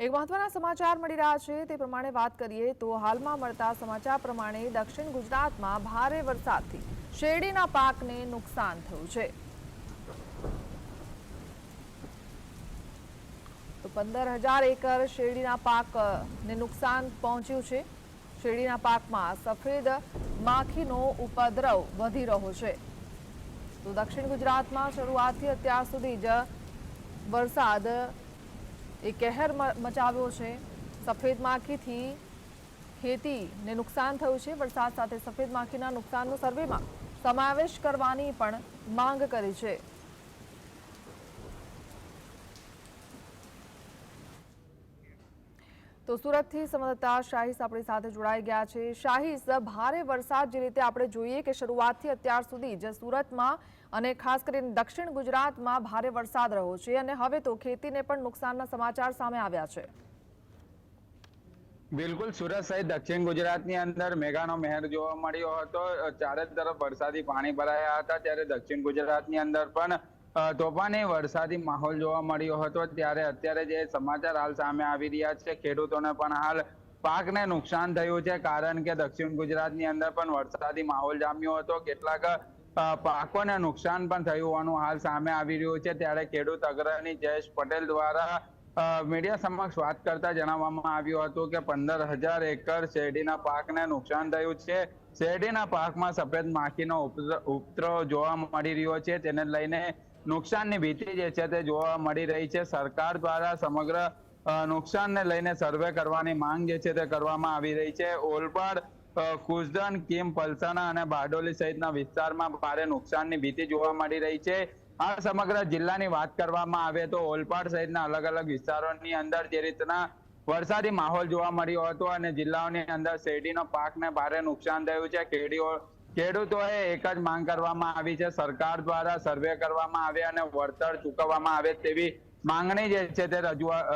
એક મહત્વના સમાચાર મળી રહ્યા છે, તે પ્રમાણે વાત કરીએ તો હાલમાં મળતા સમાચાર પ્રમાણે દક્ષિણ ગુજરાતમાં ભારે વરસાદથી શેરડીના પાકને નુકસાન થયું છે. તો પંદર હજાર એકર શેરડીના પાકને નુકસાન પહોંચ્યું છે. શેરડીના પાકમાં સફેદ માખીનો ઉપદ્રવ વધી રહ્યો છે. તો દક્ષિણ ગુજરાતમાં શરૂઆતથી અત્યાર સુધી જ વરસાદ એ કહેર મચાવ્યો છે. સફેદ માખીથી ખેતીને નુકસાન થયું છે. વરસાદ સાથે સફેદ માખીના નુકસાનનો સર્વેમાં સમાવેશ કરવાની પણ માંગ કરી છે. તો સુરતથી સંવાદદાતા શાહીસ આપણી સાથે જોડાઈ ગયા છે. શાહીસ ભારે વરસાદ જે રીતે આપણે જોઈએ કે શરૂઆતથી અત્યાર સુધી જે સુરતમાં અને ખાસ કરીને દક્ષિણ ગુજરાતમાં ભારે વરસાદ રહ્યો છે અને હવે તો ખેતીને પણ નુકસાનના સમાચાર સામે આવ્યા છે. બિલકુલ, સુરત સહિત દક્ષિણ ગુજરાતની અંદર મેઘાનો મહેર જોવા મળ્યો હતો. ચારે તરફ વરસાદી પાણી ભરાયા હતા. ત્યારે દક્ષિણ ગુજરાતની અંદર પણ તોફાની વરસાદી માહોલ જોવા મળ્યો હતો ત્યારે અત્યારે જે સમાચાર હાલ સામે આવી રહ્યા છે, ખેડૂતોને પણ હાલ પાકને નુકસાન થયું છે, કારણ કે દક્ષિણ ગુજરાતની અંદર પણ વરસાદી માહોલ જામ્યો હતો. કેટલાક પાકોને નુકસાન પણ થયું હોવાનું હાલ સામે આવી રહ્યું છે. ત્યારે ખેડૂત અગ્રણી જયેશ પટેલ દ્વારા મીડિયા સમક્ષ વાત કરતા જણાવવામાં આવ્યું હતું કે પંદર હજાર એકર શેરડીના પાકને નુકસાન થયું છે. શેરડીના પાકમાં સફેદ માખીનો ઉપદ્રવ જોવા મળી રહ્યો છે. તેને લઈને નુકસાનની ભીતિ જે છે તે જોવા મળી રહી છે. સરકાર દ્વારા સમગ્ર નુકસાનને લઈને સર્વે કરવાની માંગ જે છે તે કરવામાં આવી રહી છે. ઓલપાડ કુસદન કિમ, પલસાણા અને બારડોલી સહિતના વિસ્તારમાં ભારે નુકસાનની ભીતિ જોવા મળી રહી છે. આ સમગ્ર જિલ્લાની વાત કરવામાં આવે તો ઓલપાડ સહિતના અલગ અલગ વિસ્તારોની અંદર જે રીતના વરસાદી માહોલ જોવા મળ્યો હતો અને જિલ્લાઓની અંદર શેરડીનો પાકને ભારે નુકસાન થયું છે. કેડીઓ ખેડૂતોએ એક જ માંગ કરવામાં આવી છે. સરકાર દ્વારા સર્વે કરવામાં આવે અને વળતર ચૂકવવામાં આવે તેવી માંગણી જે છે તે રજૂઆત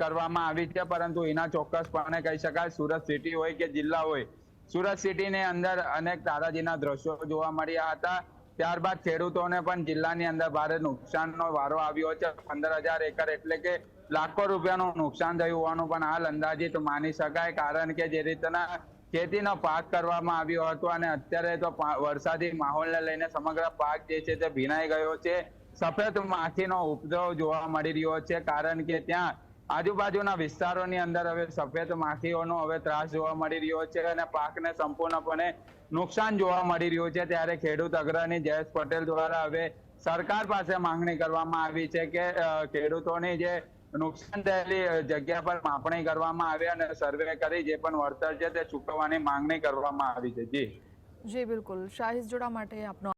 કરવામાં આવી છે. પરંતુ એના ચોક્કસપણે કહી શકાય સુરત સિટી હોય કે જિલ્લા હોય, સુરત સિટીની અંદર અનેક તારાજીના દ્રશ્યો જોવા મળ્યા હતા. ત્યારબાદ ખેડૂતોને પણ જિલ્લાની અંદર ભારે નુકસાનનો વારો આવ્યો છે. પંદર હજાર એકર એટલે કે લાખો રૂપિયાનું નુકસાન થયું હોવાનું પણ હાલ અંદાજિત માની શકાય. કારણ કે જે રીતના ખેતીનો પાક કરવામાં આવ્યો હતો અને અત્યારે તો વરસાદી માહોલને લઈને સમગ્ર પાક જે છે તે ભીનાઈ ગયો છે. સફેદ માખીનો ઉપદ્રવ જોવા મળી રહ્યો છે. કારણ કે ત્યાં આજુબાજુના વિસ્તારોની અંદર હવે સફેદ માખીઓનો હવે ત્રાસ જોવા મળી રહ્યો છે અને પાકને સંપૂર્ણપણે નુકસાન જોવા મળી રહ્યું છે. ત્યારે ખેડૂત અગ્રણી જયેશ પટેલ દ્વારા હવે સરકાર પાસે માંગણી કરવામાં આવી છે કે ખેડૂતોની જે નુકસાન થયેલી જગ્યા પર માપણી કરવામાં આવે અને સર્વે કરી જે પણ વળતર છે તે ચૂકવવાની માંગણી કરવામાં આવી છે. જી. જી, બિલકુલ. શાહીસ જોડા માટે આપનો